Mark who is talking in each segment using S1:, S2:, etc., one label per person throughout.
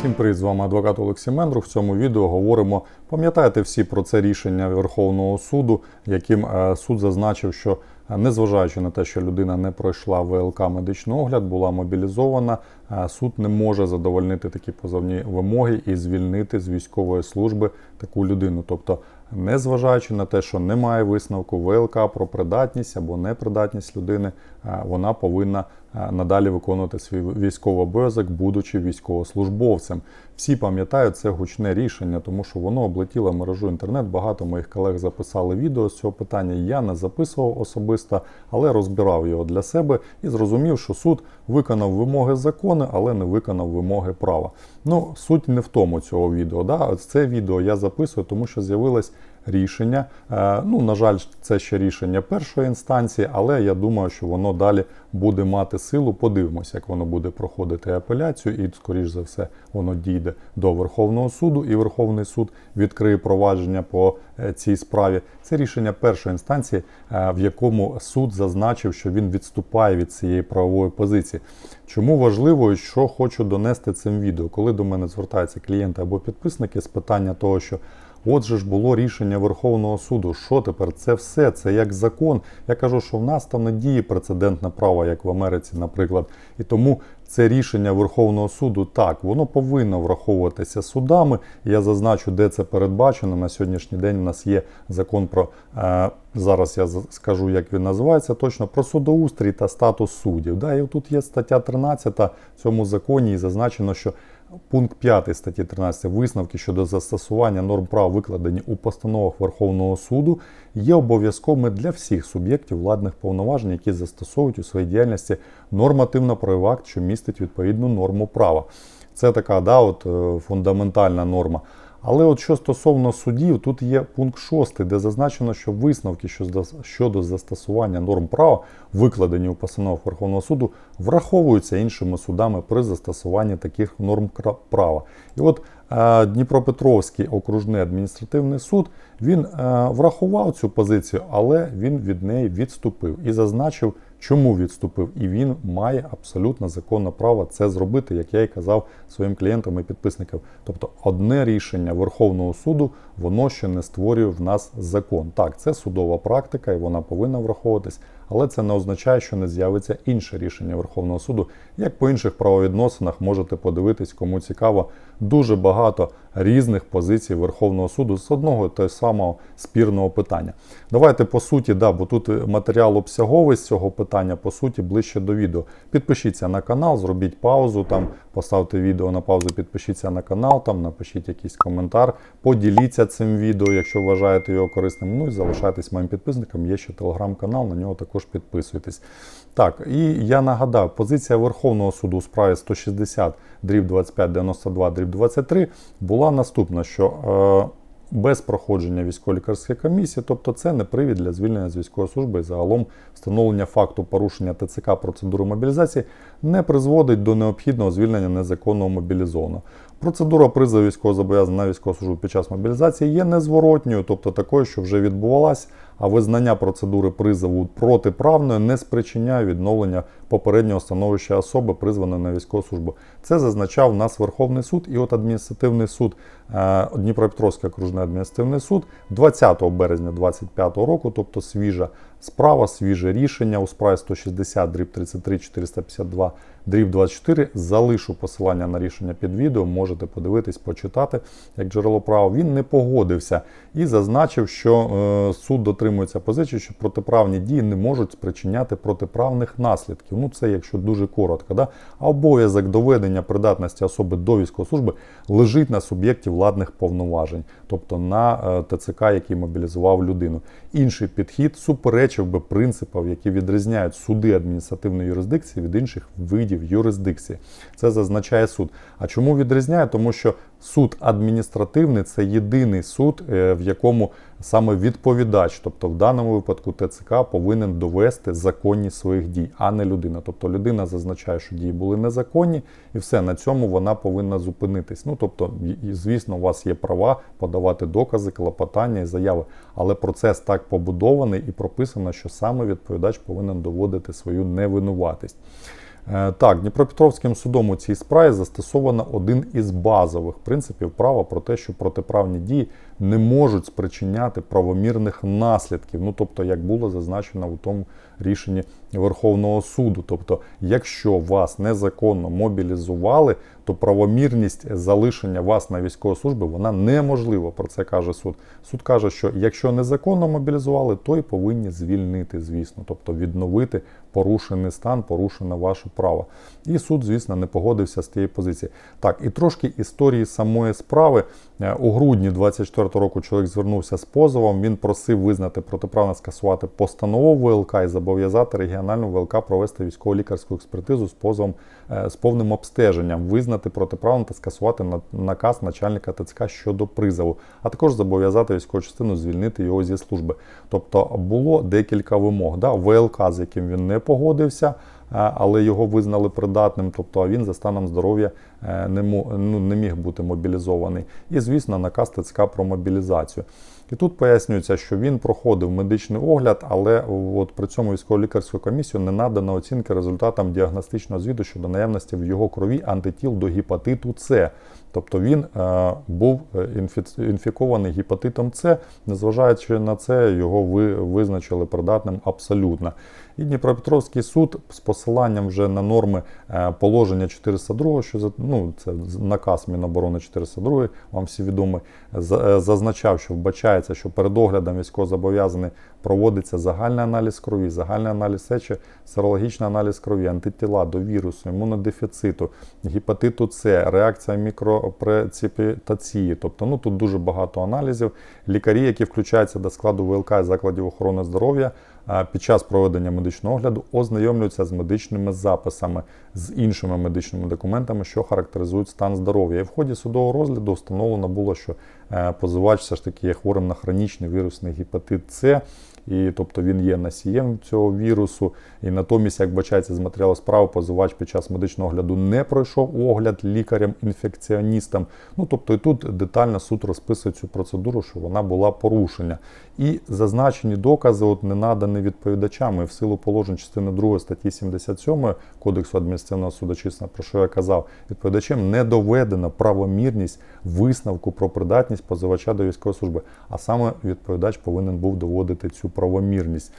S1: Всім привіт, з вами адвокат Олексій Мендрух. В цьому відео говоримо, пам'ятаєте всі про це рішення Верховного суду, яким е, суд зазначив, що е, незважаючи на те, що людина не пройшла ВЛК медичний огляд, була мобілізована, е, суд не може задовольнити такі позовні вимоги і звільнити з військової служби таку людину. Тобто, незважаючи на те, що немає висновку ВЛК про придатність або непридатність людини, вона повинна надалі виконувати свій військовий обов'язок, будучи військовослужбовцем. Всі пам'ятають це гучне рішення, тому що воно облетіло мережу інтернет. Багато моїх колег записали відео з цього питання. Я не записував особисто, але розбирав його для себе і зрозумів, що суд виконав вимоги закону, але не виконав вимоги права. Ну, суть не в тому цього відео. Да? Це відео я записую, тому що з'явилось рішення. Е, Ну, на жаль, це ще рішення першої інстанції, але я думаю, що воно далі буде мати силу. Подивимося, як воно буде проходити апеляцію, і, скоріш за все, воно дійде до Верховного суду, і Верховний суд відкриє провадження по е, цій справі. Це рішення першої інстанції, е, в якому суд зазначив, що він відступає від цієї правової позиції. Чому важливо і що хочу донести цим відео, коли до мене звертаються клієнти або підписники з питання того, що Отже ж було рішення Верховного суду. Що тепер? Це все, це як закон. Я кажу, що в нас там не діє прецедентне право, як в Америці, наприклад. І тому це рішення Верховного суду так, воно повинно враховуватися судами. Я зазначу, де це передбачено. На сьогоднішній день у нас є закон про е, зараз. Я скажу, як він називається точно про судоустрій та статус суддів. Да, і тут є стаття 13 в цьому законі, і зазначено, що. Пункт 5 статті 13 висновки щодо застосування норм прав, викладені у постановах Верховного суду, є обов'язковими для всіх суб'єктів владних повноважень, які застосовують у своїй діяльності нормативно-правовий акт, що містить відповідну норму права. Це така да, от, е, фундаментальна норма. Але от що стосовно судів, тут є пункт 6, де зазначено, що висновки щодо застосування норм права, викладені у постановах Верховного суду, враховуються іншими судами при застосуванні таких норм права. І от е, Дніпропетровський окружний адміністративний суд він е, врахував цю позицію, але він від неї відступив і зазначив. Чому відступив? І він має абсолютно законне право це зробити, як я і казав своїм клієнтам і підписникам. Тобто, одне рішення Верховного суду воно ще не створює в нас закон. Так, це судова практика, і вона повинна враховуватись, але це не означає, що не з'явиться інше рішення Верховного суду. Як по інших правовідносинах можете подивитись, кому цікаво, дуже багато різних позицій Верховного суду з одного і того самого спірного питання. Давайте по суті, да, бо тут матеріал обсяговий з цього питання, по суті, ближче до відео. Підпишіться на канал, зробіть паузу, там, поставте відео на паузу, підпишіться на канал, там, напишіть якийсь коментар, поділіться цим відео, якщо вважаєте його корисним. Ну і залишайтесь моїм підписником. Є ще телеграм-канал, на нього також підписуйтесь. Так, і я нагадав, позиція Верховного суду у справі 160 дріб 25, 92, дріб 23 була наступна, що е, без проходження військово-лікарської комісії, тобто це не привід для звільнення з військової служби і загалом встановлення факту порушення ТЦК процедури мобілізації не призводить до необхідного звільнення незаконного мобілізованого. Процедура призову військовозобов'язаного на військову службу під час мобілізації є незворотньою, тобто такою, що вже відбувалась, а визнання процедури призову протиправною не спричиняє відновлення попереднього становища особи, призваної на військову службу. Це зазначав нас Верховний суд і от адміністративний суд, е, Дніпропетровський окружний адміністративний суд 20 березня 2025 року, тобто свіжа справа, свіже рішення у справі 160 дріб 33 452 дріб 24. Залишу посилання на рішення під відео, можете подивитись, почитати як джерело права. Він не погодився і зазначив, що е, суд дотримується позиції, що протиправні дії не можуть спричиняти протиправних наслідків. Ну це якщо дуже коротко. Да? А обов'язок доведення придатності особи до військової служби лежить на суб'єкті владних повноважень, тобто на е, ТЦК, який мобілізував людину. Інший підхід суперечив би принципам, які відрізняють суди адміністративної юрисдикції від інших видів юрисдикції. Це зазначає суд. А чому відрізняє? Тому що суд адміністративний це єдиний суд, е, в якому саме відповідач, тобто в даному випадку ТЦК повинен довести законність своїх дій, а не людина. Тобто людина зазначає, що дії були незаконні, і все на цьому вона повинна зупинитись. Ну тобто, звісно, у вас є права подавати докази, клопотання і заяви, але процес так побудований і прописано, що саме відповідач повинен доводити свою невинуватість. Е, Так, Дніпропетровським судом у цій справі застосовано один із базових принципів права про те, що протиправні дії не можуть спричиняти правомірних наслідків. Ну тобто, як було зазначено у тому рішенні Верховного суду. Тобто, якщо вас незаконно мобілізували, то правомірність залишення вас на військовій службі вона неможлива. Про це каже суд. Суд каже, що якщо незаконно мобілізували, то й повинні звільнити, звісно, тобто відновити порушений стан, порушене ваше право. І суд, звісно, не погодився з тієї позиції. Так, і трошки історії самої справи. Е, У грудні 24 року чоловік звернувся з позовом. Він просив визнати протиправно скасувати постанову ВЛК і зобов'язати регіональну ВЛК провести військово-лікарську експертизу з позовом е, з повним обстеженням, визнати протиправно та скасувати наказ начальника ТЦК щодо призову, а також зобов'язати військову частину звільнити його зі служби. Тобто було декілька вимог. Да? ВЛК, з яким він не погодився, е, але його визнали придатним, тобто він за станом здоров'я е, не, ну, не міг бути мобілізований. І, звісно, наказ ТЦК про мобілізацію. І тут пояснюється, що він проходив медичний огляд, але от при цьому військово-лікарською комісією не надано оцінки результатам діагностичного звіту щодо наявності в його крові антитіл до гепатиту С. Тобто він е, був е, інфікований гепатитом С, незважаючи на це, його ви, визначили придатним абсолютно. І Дніпропетровський суд з посиланням вже на норми е, положення 402, що ну, це наказ Міноборони 402, вам всі відомий, зазначав, що вбачається, що перед оглядом військовозобов'язаний проводиться загальний аналіз крові, загальний аналіз сечі, серологічний аналіз крові, антитіла до вірусу, імунодефіциту, гепатиту С, реакція мікропреципітації. Тобто, ну тут дуже багато аналізів. Лікарі, які включаються до складу ВЛК закладів охорони здоров'я, під час проведення медичного огляду ознайомлюються з медичними записами, з іншими медичними документами, що характеризують стан здоров'я. І в ході судового розгляду встановлено було, що е, позивач все ж таки є хворим на хронічний вірусний гепатит С. І тобто він є носієм цього вірусу, і натомість, як бачається з матеріалу справи, позивач під час медичного огляду не пройшов огляд лікарем-інфекціоністом. Ну тобто і тут детально суд розписує цю процедуру, що вона була порушена. І зазначені докази от не надані відповідачами в силу положень частини 2 статті 77 Кодексу адміністративного судочинства, про що я казав, відповідачем не доведена правомірність висновку про придатність позивача до військової служби. А саме відповідач повинен був доводити цю правомірність.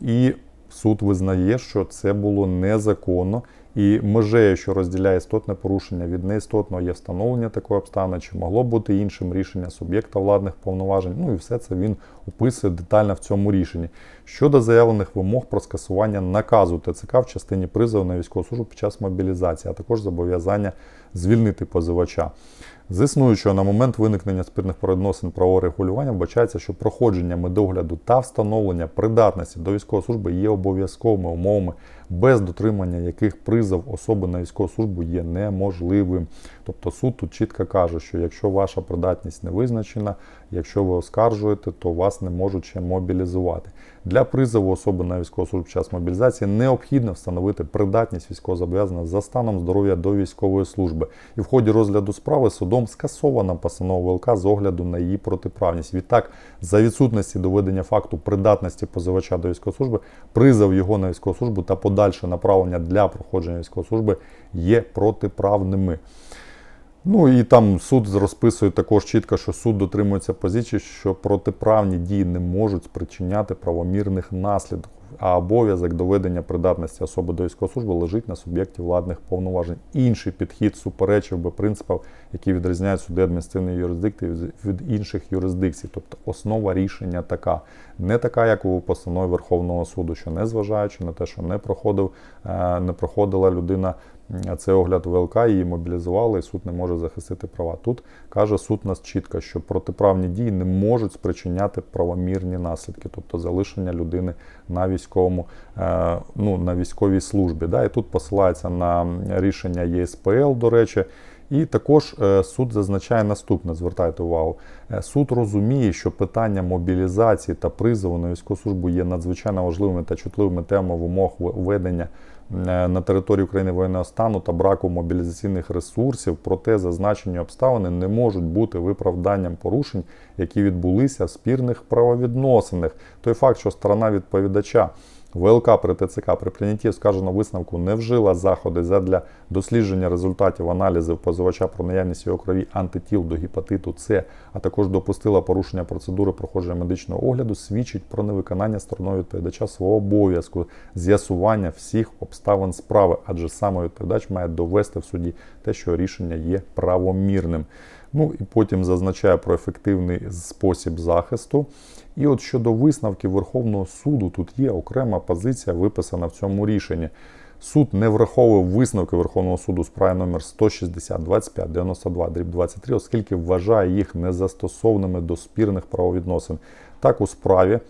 S1: І суд визнає, що це було незаконно. І межею, що розділяє істотне порушення від неістотного, є встановлення такої обставини, чи могло бути іншим рішення суб'єкта владних повноважень. Ну і все це він описує детально в цьому рішенні. Щодо заявлених вимог про скасування наказу ТЦК в частині призову на військову службу під час мобілізації, а також зобов'язання звільнити позивача. З існуючого на момент виникнення спірних передносин правового регулювання вбачається, що проходження медогляду та встановлення придатності до військової служби є обов'язковими умовами, без дотримання яких призов особи на військову службу є неможливим. Тобто суд тут чітко каже, що якщо ваша придатність не визначена, якщо ви оскаржуєте, то вас не можуть ще мобілізувати. Для призову особи на військову службу час мобілізації необхідно встановити придатність військовозобов'язаного за станом здоров'я до військової служби. І в ході розгляду справи судом скасована постанова ВЛК з огляду на її протиправність. Відтак, за відсутності доведення факту придатності позивача до військової служби, призов його на військову службу та подальше направлення для проходження військової служби є протиправними. Ну і там суд розписує також чітко, що суд дотримується позиції, що протиправні дії не можуть спричиняти правомірних наслідків, а обов'язок доведення придатності особи до військової служби лежить на суб'єкті владних повноважень. Інший підхід суперечив би принципам, які відрізняють суди адміністративної юрисдикції від інших юрисдикцій. Тобто основа рішення така, не така, як у постанові Верховного суду, що незважаючи на те, що не проходив, е, не проходила людина м, цей огляд ВЛК, її мобілізували, і суд не може захистити права. Тут каже суд нас чітко, що протиправні дії не можуть спричиняти правомірні наслідки, тобто залишення людини на військовому, е, ну на військовій службі. Да? І тут посилається на рішення ЄСПЛ, до речі. І також е, суд зазначає наступне: звертайте увагу. Е, Суд розуміє, що питання мобілізації та призову на військову службу є надзвичайно важливими та чутливими темами в умовах введення е, на території України воєнного стану та браку мобілізаційних ресурсів. Проте зазначені обставини не можуть бути виправданням порушень, які відбулися в спірних правовідносинах. Той факт, що сторона відповідача ВЛК при ТЦК при прийнятті скаженого висновку не вжила заходи задля дослідження результатів аналізів позивача про наявність його крові антитіл до гепатиту С, а також допустила порушення процедури проходження медичного огляду, свідчить про невиконання стороною відповідача свого обов'язку з'ясування всіх обставин справи, адже саме відповідач має довести в суді те, що рішення є правомірним. Ну і потім зазначає про ефективний спосіб захисту. І от щодо висновків Верховного суду, тут є окрема позиція, виписана в цьому рішенні. Суд не враховував висновки Верховного суду у справі номер 160 25 92 дріб 23, оскільки вважає їх незастосовними до спірних правовідносин. Так у справі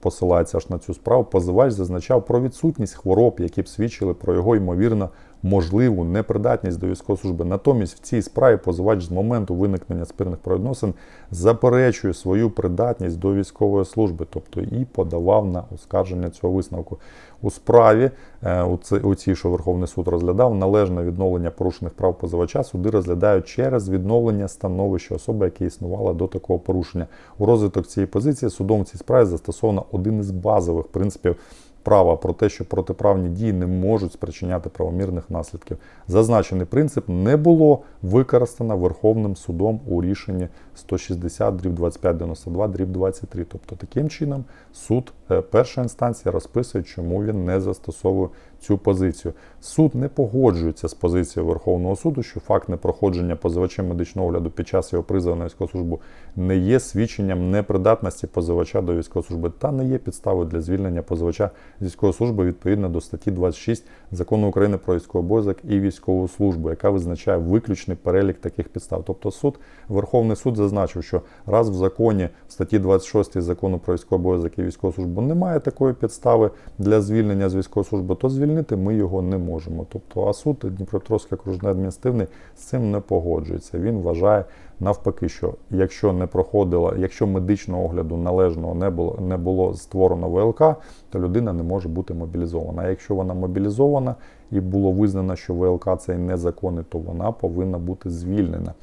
S1: посилається аж на цю справу, позивач зазначав про відсутність хвороб, які б свідчили про його ймовірно можливу непридатність до військової служби. Натомість в цій справі позивач з моменту виникнення спірних правовідносин заперечує свою придатність до військової служби, тобто і подавав на оскарження цього висновку. У справі, е, у ці- у цій, що Верховний суд розглядав, належне відновлення порушених прав позивача суди розглядають через відновлення становища особи, яке існувало до такого порушення. У розвиток цієї позиції судом в цій справі застосовано один із базових принципів права про те, що протиправні дії не можуть спричиняти правомірних наслідків. Зазначений принцип не було використано Верховним судом у рішенні 160 дріб 2592 дріб 23. Тобто таким чином суд е, першої інстанції розписує, чому він не застосовує цю позицію. Суд не погоджується з позицією Верховного суду, що факт непроходження позивачем медичного огляду під час його призову на військову службу не є свідченням непридатності позивача до військової служби та не є підставою для звільнення позивача з військової служби відповідно до статті 26 закону України про військовий обов'язок і військову службу, яка визначає виключний перелік таких підстав. Тобто суд, Верховний суд зазначив, що раз в законі в статті 26 закону про військовий обов'язок і військову службу немає такої підстави для звільнення з військової служби, то звільнити ми його не можемо. Тобто, а суд Дніпропетровський окружний адміністративний з цим не погоджується. Він вважає навпаки, що якщо не проходило, якщо медичного огляду належного не було не було створено ВЛК, то людина не може бути мобілізована. А якщо вона мобілізована і було визнано, що ВЛК цей незаконний, то вона повинна бути звільнена.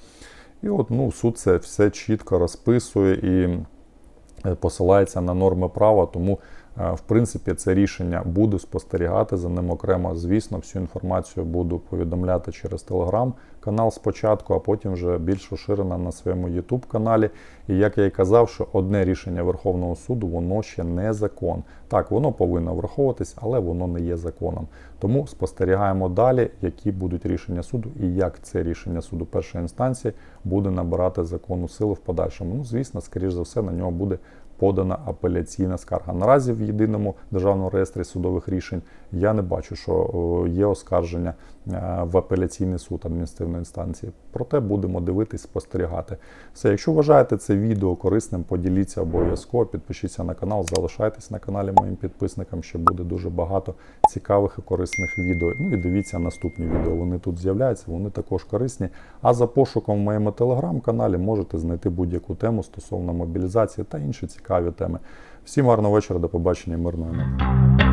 S1: І от ну, суд це все чітко розписує і е, посилається на норми права, тому в принципі це рішення буду спостерігати за ним окремо. Звісно, всю інформацію буду повідомляти через телеграм-канал спочатку, а потім вже більш розширено на своєму YouTube каналі. І як я і казав, що одне рішення Верховного суду воно ще не закон. Так, воно повинно враховуватись, але воно не є законом. Тому спостерігаємо далі, які будуть рішення суду і як це рішення суду першої інстанції буде набирати законну силу в подальшому. Ну, звісно, скоріш за все, на нього буде подана апеляційна скарга. Наразі в єдиному державному реєстрі судових рішень я не бачу, що є оскарження е, в апеляційний суд адміністративної інстанції. Проте будемо дивитись, спостерігати. Все, якщо вважаєте це відео корисним, поділіться обов'язково, підпишіться на канал, залишайтесь на каналі моїм підписникам. Ще буде дуже багато цікавих і корисних відео. Ну і дивіться наступні відео. Вони тут з'являються, вони також корисні. А за пошуком в моєму телеграм-каналі можете знайти будь-яку тему стосовно мобілізації та інші цікаві теми. Всім гарного вечора, до побачення, мирного неба.